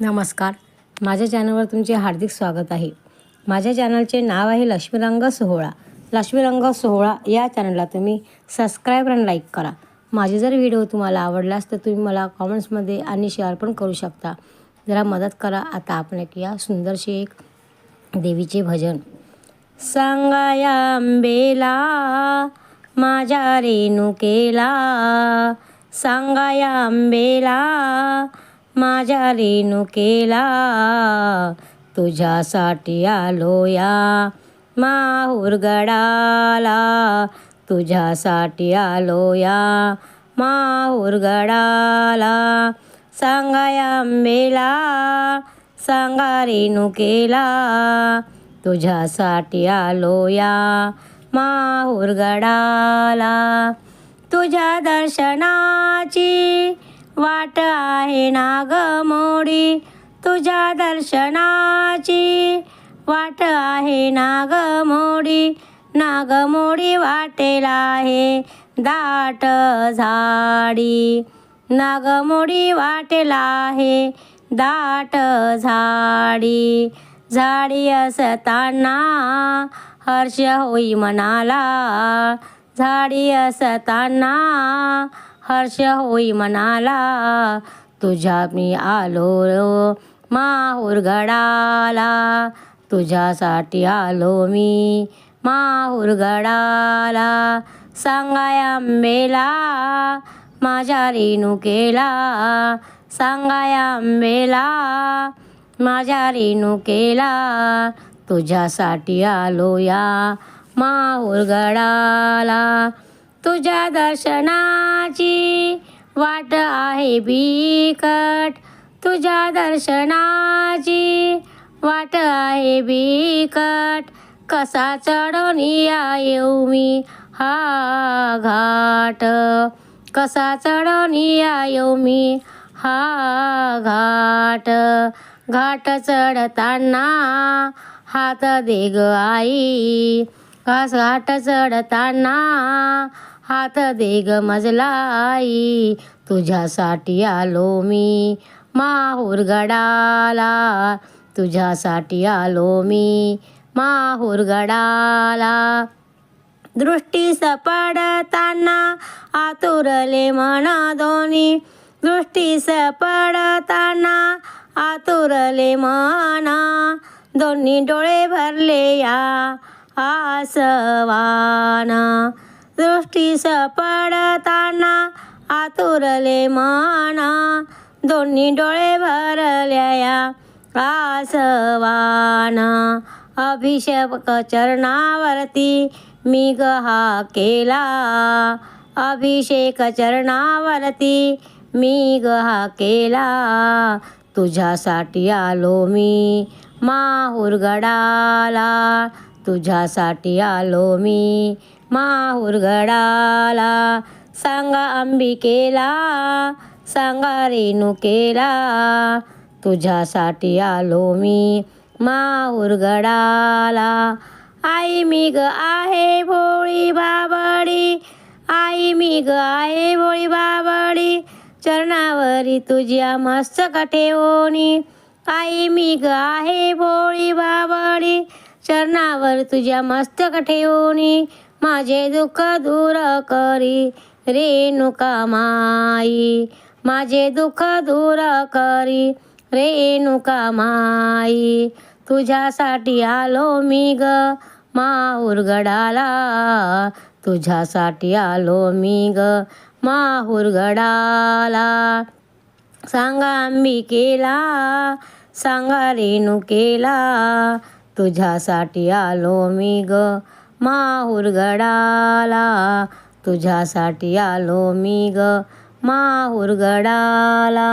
नमस्कार. माझ्या चॅनलवर तुमचे हार्दिक स्वागत आहे. माझ्या चॅनलचे नाव आहे लक्ष्मीरंग सोहळा. लक्ष्मीरंग सोहळा या चॅनलला तुम्ही सबस्क्राईब आणि लाईक करा. माझे जर व्हिडिओ तुम्हाला आवडलास तर तुम्ही मला कॉमेंट्समध्ये आणि शेअर पण करू शकता. जरा मदत करा. आता आपण एक या सुंदरशी एक देवीचे भजन. सांगाया आंबेला माझ्या रेणुकेला. सांगाया आंबेला माझ्या रेणुकेला तुझ्यासाठी आलो या माहुरगडाला तुझ्यासाठी आलो या माहुरगडाला सांगाया आंबेला. सांगा रेणुकेला तुझ्यासाठी आलो या माहुरगडाला तुझ्या दर्शनाची वाट आहे नागमोडी तुझ्या दर्शनाची. वाट आहे नाग मोडी नाग मोडी वाटेला आहे दाट झाडी. नाग मोडी वाटेला आहे दाट झाडी. झाडी असताना हर्ष होई मनाला. झाडी असताना हर्ष होई मनाला तुझ्या मी आलो माहुरगडाला तुझ्यासाठी आलो मी माहुरगडाला सांगाय आंबेला माझ्या रेणुकेला. सांगाय आंबेला माझ्या रेणुकेला. तुझ्यासाठी आलो या माहुरगडाला तुझ्या दर्शनाची वाट आहे बिकट. तुझ्या दर्शनाची वाट आहे बिकट. कसा चढून या येऊ मी हा घाट? कसा चढून या येऊ मी हा घाट? घाट चढताना हात दे ग आई. घास घाट चढताना हात दे ग मजलाई. तुझ्यासाठी आलो मी माहुरगडाला तुझ्यासाठी आलो मी माहुरगडाला दृष्टी सपडताना आतुरले मन दोन्ही. दृष्टी सपडताना आतुरले मना. दोन्ही डोळे भरले या आसवाना. दृष्टी सपडताना आतुरले माना. दोन्ही डोळे भरल्या या आसवाना. अभिषेक चरणावरती मी गहा केला. अभिषेक चरणावरती मी गहा केला. तुझ्यासाठी आलो मी माहुरगडाला तुझ्यासाठी आलो मी. माहुरगडाला सांगा अंबिकेला सांगा रेणुकेला. तुझ्यासाठी आलो मी. माहुरगडाला आई मी ग आहे भोळी बाबडी. आई मी ग आहे भोळी बाबडी चरणावरी तुझ्या मस्तक ठेवणी. आई मी ग आहे भोळी बा चरणावर तुझ्या मस्तक ठेवणी माझे दुःख दूर करी. रेणुका माई माझे दुःख दूर करी. रेणुका माई तुझ्यासाठी आलो मी ग. माहुरगडाला तुझ्यासाठी आलो मी ग. माहुरगडाला सांगा अंबिकेला सांगा रेणुकेला तुझ्यासाठी आलो मी ग माहुरगडाला तुझ्यासाठी आलो मी ग माहुरगडाला